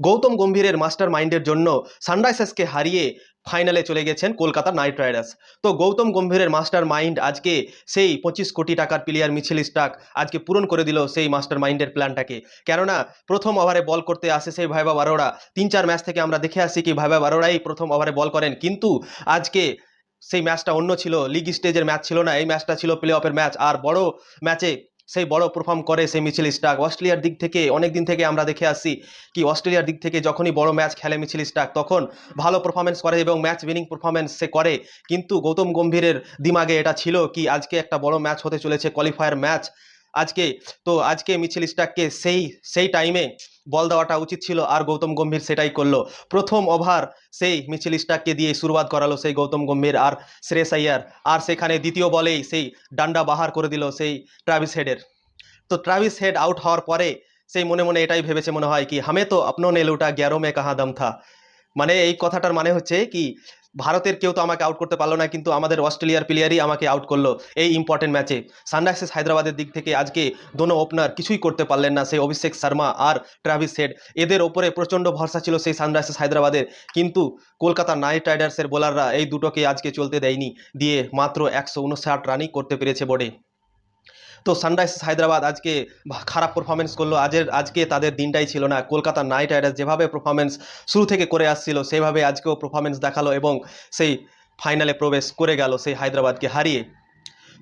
গৌতম গম্ভীরের মাস্টার মাইন্ডের জন্য সানরাইজার্সকে হারিয়ে ফাইনালে চলে গেছেন কলকাতা নাইট রাইডার্স। তো গৌতম গম্ভীরের মাস্টার মাইন্ড আজকে সেই পঁচিশ কোটি টাকার প্লেয়ার মিছিল স্টাক আজকে পূরণ করে দিল সেই মাস্টার মাইন্ডের প্ল্যানটাকে। কেননা প্রথম ওভারে বল করতে আসে সেই ভাইবা বারোড়া তিন চার ম্যাচ থেকে আমরা দেখে আসি কি ভাইবা বারোড়াই প্রথম ওভারে বল করেন। কিন্তু আজকে সেই ম্যাচটা অন্য ছিল, লিগ স্টেজের ম্যাচ ছিল না। এই ম্যাচটা ছিল প্লে অফের ম্যাচ। আর বড় ম্যাচে সেই বড় পারফর্ম করে সেই মিছিল স্টাক। অস্ট্রেলিয়ার দিক থেকে অনেক দিন থেকে আমরা দেখে আসি কি অস্ট্রেলিয়ার দিক থেকে যখনই বড় ম্যাচ খেলে মিছিল স্টাক, তখন ভালো পারফরমেন্স করে এবং ম্যাচ উইনিং পারফরমেন্স সে করে। কিন্তু গৌতম গম্ভীরের দিমাগে এটা ছিল কি, আজকে একটা বড় ম্যাচ হতে চলেছে কোয়ালিফায়ার ম্যাচ। আজকে, তো আজকে মিছিল স্টাককে সেই সেই টাইমে বল দেওয়াটা উচিত ছিল আর গৌতম গম্ভীর সেটাই করল। প্রথম ওভার সেই মিছিল স্টাককে দিয়ে শুরুয়াত করালো সেই গৌতম গম্ভীর আর শ্রেয়স আইয়ার আর সেখানে দ্বিতীয় বলেই সেই ডান্ডা বাহার করে দিল সেই ট্রাভিস হেডের। তো ট্রাভিস হেড আউট হওয়ার পরে সেই মনে মনে এটাই ভেবেছে মনে হয় কি, হামে তো আপনো নে লুটা গ্যারো মে কাহা দম থা? মানে এই কথাটার মানে হচ্ছে কি ভারতের কেউ তো আমাকে আউট করতে পারল না, কিন্তু আমাদের অস্ট্রেলিয়ার প্লেয়ারই আমাকে আউট করল এই ইম্পর্টেন্ট ম্যাচে সানরাইজার্স হায়দ্রাবাদের দিক থেকে আজকে দোনো ওপেনার কিছুই করতে পারলেন না, সেই অভিষেক শর্মা আর ট্রাভিস হেড এদের ওপরে প্রচণ্ড ভরসা ছিল সেই সানরাইজার্স হায়দ্রাবাদের, কিন্তু কলকাতা নাইট রাইডার্সের বোলাররা এই দুটোকে আজকে চলতে দেয়নি, দিয়ে মাত্র একশো উনষাট রানই করতে পেরেছে বোর্ডে তো সানরাইজার্স হায়দ্রাবাদ আজকে খারাপ পারফরমেন্স করল। আজের, আজকে তাদের দিনটাই ছিল না। কলকাতা নাইট রাইডার্স যেভাবে পারফরমেন্স শুরু থেকে করে আসছিল, সেভাবে আজকেও পারফরমেন্স দেখাল এবং সেই ফাইনালে প্রবেশ করে গেল সেই হায়দ্রাবাদকে হারিয়ে।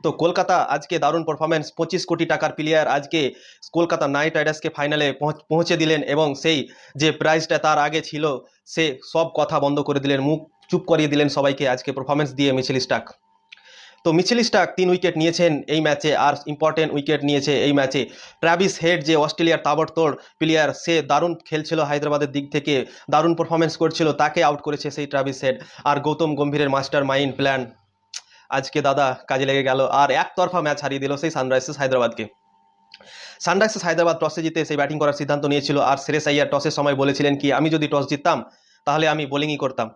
তো কলকাতা আজকে দারুণ পারফরমেন্স পঁচিশ কোটি টাকার প্লেয়ার আজকে কলকাতা নাইট রাইডার্সকে ফাইনালে পৌঁছ- দিলেন এবং সেই যে প্রাইজটা তার আগে ছিল, সে সব কথা বন্ধ করে দিলেন, মুখ চুপ করিয়ে দিলেন সবাইকে আজকে পারফরমেন্স দিয়ে মিছিল স্টাক তো মিছিল স্টাক তিন উইকেট নিয়েছেন এই ম্যাচে আর ইম্পর্টেন্ট উইকেট নিয়েছে এই ম্যাচে। ট্রাভিস হেড যে অস্ট্রেলিয়ার তাবড়তোড় প্লেয়ার সে দারুণ খেলছিল হায়দ্রাবাদের দিক থেকে, দারুণ পারফরমেন্স করছিল, তাকে আউট করেছে সেই ট্র্যাভিস হেড। আর গৌতম গম্ভীরের মাস্টার মাইন্ড প্ল্যান আজকে দাদা কাজে লেগে গেল। আর একতরফা ম্যাচ হারিয়ে দিল সেই সানরাইজার্স হায়দ্রাবাদকে। সানরাইজার্স হায়দ্রাবাদ টসে জিতে সেই ব্যাটিং করার সিদ্ধান্ত নিয়েছিল। আর শ্রেয়স আইয়ার টসের সময় বলেছিলেন কি, আমি যদি টস জিততাম, তাহলে আমি বোলিংই করতাম।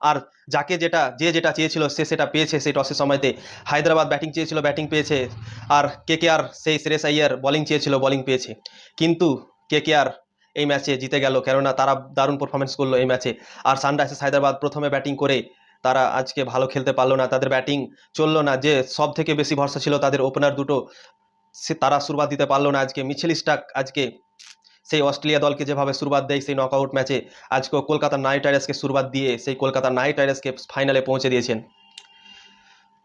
আর যাকে যেটা, যে যেটা চেয়েছিল সে সেটা পেয়েছে সেই টসের সময়তে। হায়দ্রাবাদ ব্যাটিং চেয়েছিল, ব্যাটিং পেয়েছে। আর কে কে আর সেই শ্রেয়স আইয়ার বলিং চেয়েছিল বোলিং পেয়েছে। কিন্তু কে কে আর এই ম্যাচে জিতে গেল, কেননা তারা দারুণ পারফরমেন্স করল এই ম্যাচে আর সানরাইজার্স হায়দ্রাবাদ প্রথমে ব্যাটিং করে তারা আজকে ভালো খেলতে পারল না। তাদের ব্যাটিং চলল না। যে সব থেকে বেশি ভরসা ছিল তাদের ওপেনার দুটো, সে তারা শুরুয়াত দিতে পারল না আজকে। মিছিল স্টাক আজকে সেই অস্ট্রেলিয়া দলকে যেভাবে শুরুয়াত দেয় সেই নকআউট ম্যাচে আজকে কলকাতা নাইট রাইডার্সকে শুরুয়াত দিয়ে সেই কলকাতা নাইট রাইডার্সকে ফাইনালে পৌঁছে দিয়েছেন।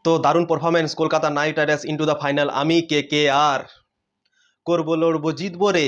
তো দারুণ performance Kolkata Knight Riders into the final আমি কে কে আর করব, লড়বো, জিতবো রে?